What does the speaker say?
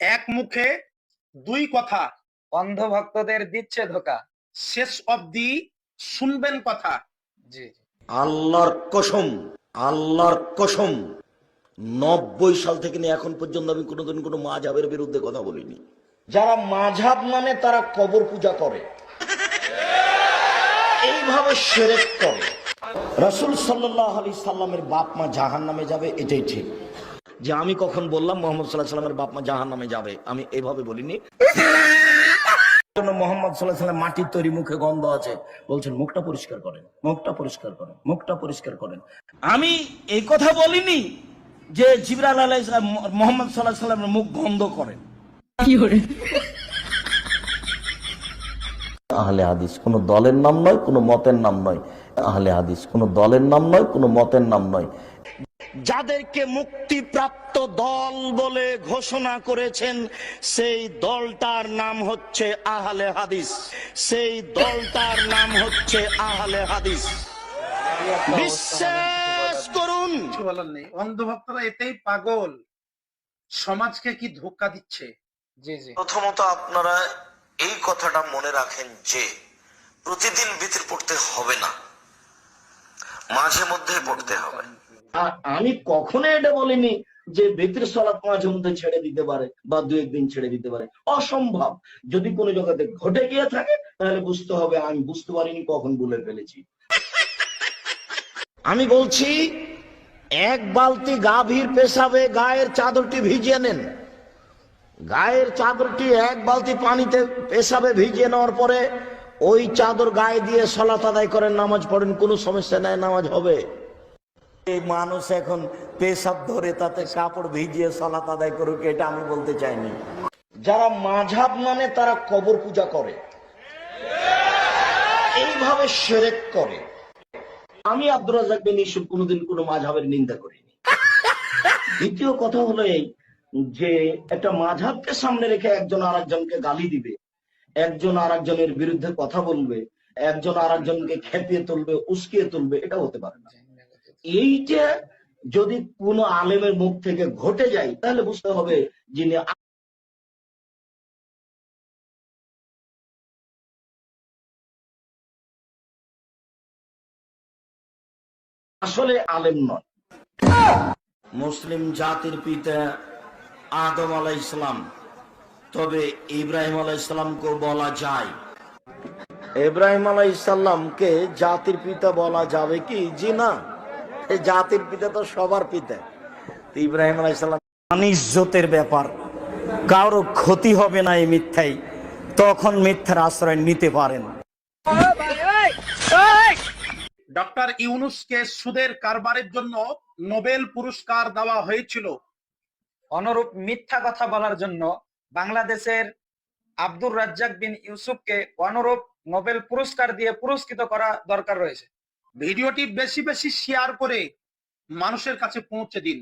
এক মুখে দুই কথা অন্ধ ভক্তদের দিচ্ছে ধোকা। শেষ অবধি শুনবেন কথা। জি আল্লাহর কসম আল্লাহর কসম নব্বই সাল থেকে নিয়ে এখন পর্যন্ত আমি কোনোদিন কোনো মাঝাবের বিরুদ্ধে কথা বলিনি। যারা মাঝাব মানে তারা কবর পূজা করে। এইভাবে সেরেক করে। রসুল সাল্লাহ আলি সাল্লামের বাপ মা জাহান নামে যাবে এটাই ঠিক। যে আমি কখন বললাম মোহাম্মদ সাল্লাহ সাল্লামের বাপ মা জাহান নামে যাবে? আমি এইভাবে বলিনি। জন্য মোহাম্মদ সাল্লাহ সাল্লাম মাটির তৈরি মুখে গন্ধ আছে। বলছেন মুখটা পরিষ্কার করেন মুখটা পরিষ্কার করেন মুখটা পরিষ্কার করেন। আমি এই কথা বলিনি যে জিবরাল আলাই মোহাম্মদ সাল্লাহ সাল্লামের মুখ গন্ধ করেন। আহলে হাদিস কোন দলের নাম নয় কোন মতের নাম নয়। আহলে হাদিস কোন দলের নাম নয় কোন মতের নাম নয়। যাদেরকে মুক্তিপ্রাপ্ত দল বলে ঘোষণা করেছেন সেই দলটার নাম হচ্ছে আহলে হাদিস। সেই দলটার নাম হচ্ছে আহলে হাদিস। বিশ্বাস করুন। বলার নেই। অন্ধভক্তরা এতেই পাগল। সমাজকে কি ধোকা দিচ্ছে? জি জি। প্রথমত আপনারা এই কথাটা মনে রাখেন যে প্রতিদিন ভিতর পড়তে হবে না। মাঝে মধ্যে পড়তে হবে। আমি কখনো এটা বলিনি যে বেতের সলাপ মাঝে মধ্যে ছেড়ে দিতে পারে বা দু একদিন ছেড়ে দিতে পারে। অসম্ভব। যদি কোনো জগতে ঘটে গিয়ে থাকে, তাহলে বুঝতে হবে আমি বুঝতে পারিনি, কখন বলে ফেলেছি। আমি বলছি, এক বালতি গাভীর পেশাবে গায়ের চাদরটি ভিজিয়ে নেন। গায়ের চাদরটি এক বালতি পানিতে পেশাবে ভিজিয়ে নেওয়ার পরে ওই চাদর গায়ে দিয়ে সলাত আদায় করেন, নামাজ পড়েন, কোনো সমস্যা নাই, নামাজ হবে। এই মানুষ এখন পেশাব ধরে তাতে কাপড় ভিজিয়ে সলাত আদায় করুক, এটা আমি বলতে চাইনি। যারা মাঝাব মানে তারা কবর পূজা করে। এইভাবে সেরেক করে। আমি আব্দুর রাজাক বিন ইসুফ কোনোদিন কোনো মাঝাবের নিন্দা করিনি। দ্বিতীয় কথা হলো এই যে একটা মাঝাবকে সামনে রেখে একজন আর একজনকে গালি দিবে, একজন আর একজনের বিরুদ্ধে কথা বলবে, একজন আর একজনকে খেপিয়ে তুলবে, উস্কিয়ে তুলবে এটা হতে পারে না। এইটা যদি কোনো আলেমের মুখ থেকে ঘটে যায়, তাহলে বুঝতে হবে যিনি আসলে আলেম নয়। মুসলিম জাতির পিতা আদম আলাহ ইসলাম তবে ইব্রাহিম আলাহ ইসলামকে বলা যায়। ইব্রাহিম আলাহ ইসলামকে জাতির পিতা বলা যাবে কি? জি না। এই জাতির পিতা তো সবার পিতা। ইব্রাহিম আলাহ ইসলাম ব্যাপার। কারও ক্ষতি হবে না এই মিথ্যাই। তখন মিথ্যার আশ্রয় নিতে পারেন। ডক্টর ইউনুসকে সুদের কারবারের জন্য নোবেল পুরস্কার দেওয়া হয়েছিল। অনুরূপ মিথ্যা কথা বলার জন্য বাংলাদেশের আব্দুর রাজ্জাক বিন ইউসুফকে অনুরূপ নোবেল পুরস্কার দিয়ে পুরস্কৃত করা দরকার রয়েছে। ভিডিওটি বেশি বেশি শেয়ার করে মানুষের কাছে পৌঁছে দিন।